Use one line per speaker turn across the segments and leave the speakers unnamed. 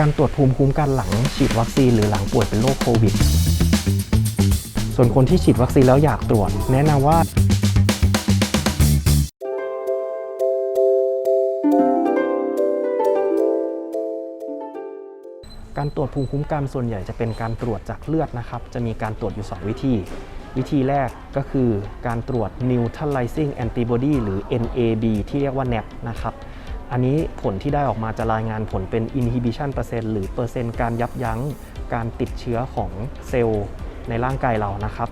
การตรวจภูมิคุ้มกันหลังฉีดวัคซีนหรือหลังป่วยเป็นโรคโควิด ส่วนคนที่ฉีดวัคซีนแล้วอยากตรวจ แนะนำว่า การตรวจภูมิคุ้มกันส่วนใหญ่จะเป็นการตรวจจากเลือดนะครับ จะมีการตรวจอยู่ 2 วิธี วิธีแรกก็คือการตรวจ neutralizing antibody หรือ NAB ที่เรียกว่า NAB นะครับ อันนี้ผลที่ได้ออกมาจะรายงานผลเป็น inhibition เปอร์เซ็นต์หรือเปอร์เซ็นต์การยับยั้งการติดเชื้อของเซลล์ในร่างกายเรานะครับ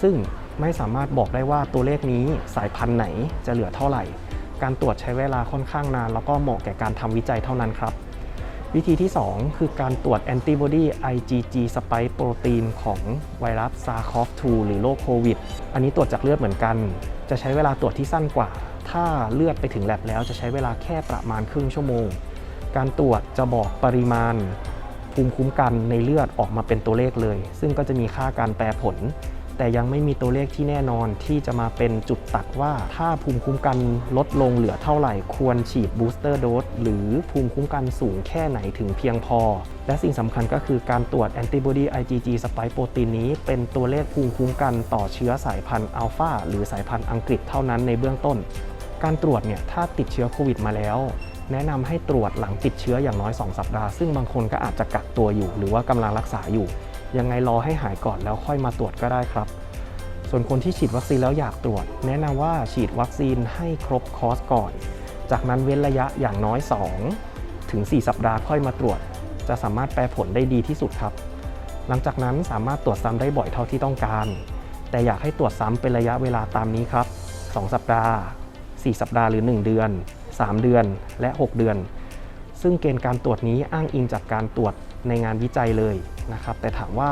ซึ่งไม่สามารถบอกได้ว่าตัวเลขนี้สายพันธุ์ไหนจะเหลือเท่าไหร่ การตรวจใช้เวลาค่อนข้างนาน แล้วก็เหมาะแก่การทำวิจัยเท่านั้นครับ วิธีที่ 2 คือการตรวจแอนติบอดี IgG spike โปรตีนของไวรัส SARS-CoV-2 หรือโรคโควิด อันนี้ตรวจจากเลือดเหมือนกัน จะใช้เวลาตรวจที่สั้นกว่า ถ้าเลือดไปถึงแลบแล้วจะใช้เวลาแค่ประมาณครึ่งชั่วโมง การตรวจจะบอกปริมาณภูมิคุ้มกันในเลือดออกมาเป็นตัวเลขเลย ซึ่งก็จะมีค่าการแปรผล แต่ยังไม่มีตัวเลขที่แน่นอนที่จะมาเป็นจุดตัดว่า ถ้าภูมิคุ้มกันลดลงเหลือเท่าไหร่ ควรฉีดบูสเตอร์โดสหรือภูมิคุ้มกันสูงแค่ไหนถึงเพียงพอ และสิ่งสำคัญก็คือการตรวจแอนติบอดี IgG spike โปรตีนนี้ เป็นตัวเลขภูมิคุ้มกันต่อเชื้อสายพันธุ์อัลฟาหรือสายพันธุ์อังกฤษเท่านั้นในเบื้องต้น การตรวจเนี่ยถ้าติดเชื้อโควิดมาแล้ว แนะนำให้ตรวจหลังติดเชื้ออย่างน้อย 2 สัปดาห์ ซึ่งบางคนก็อาจจะกักตัวอยู่ หรือว่ากำลังรักษาอยู่ ยังไงรอให้หายก่อนแล้วค่อยมาตรวจก็ได้ครับ ส่วนคนที่ฉีดวัคซีนแล้วอยากตรวจ แนะนำว่าฉีดวัคซีนให้ครบคอร์สก่อน จากนั้นเว้นระยะอย่างน้อย 2 ถึง 4 สัปดาห์ค่อยมาตรวจ จะสามารถแปลผลได้ดีที่สุดครับ หลังจากนั้นสามารถตรวจซ้ำได้บ่อยเท่าที่ต้องการ แต่อยากให้ตรวจซ้ำเป็นระยะเวลาตามนี้ครับ 2 สัปดาห์ 4 สัปดาห์หรือ 1 เดือน 3 เดือนและ 6 เดือน ซึ่งเกณฑ์การตรวจนี้อ้างอิงจากการตรวจในงานวิจัยเลยนะครับ แต่ถามว่า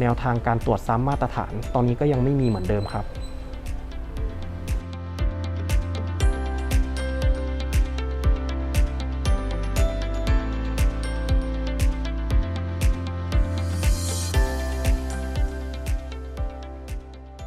แนวทางการตรวจซ้ำมาตรฐาน ตอนนี้ก็ยังไม่มีเหมือนเดิมครับ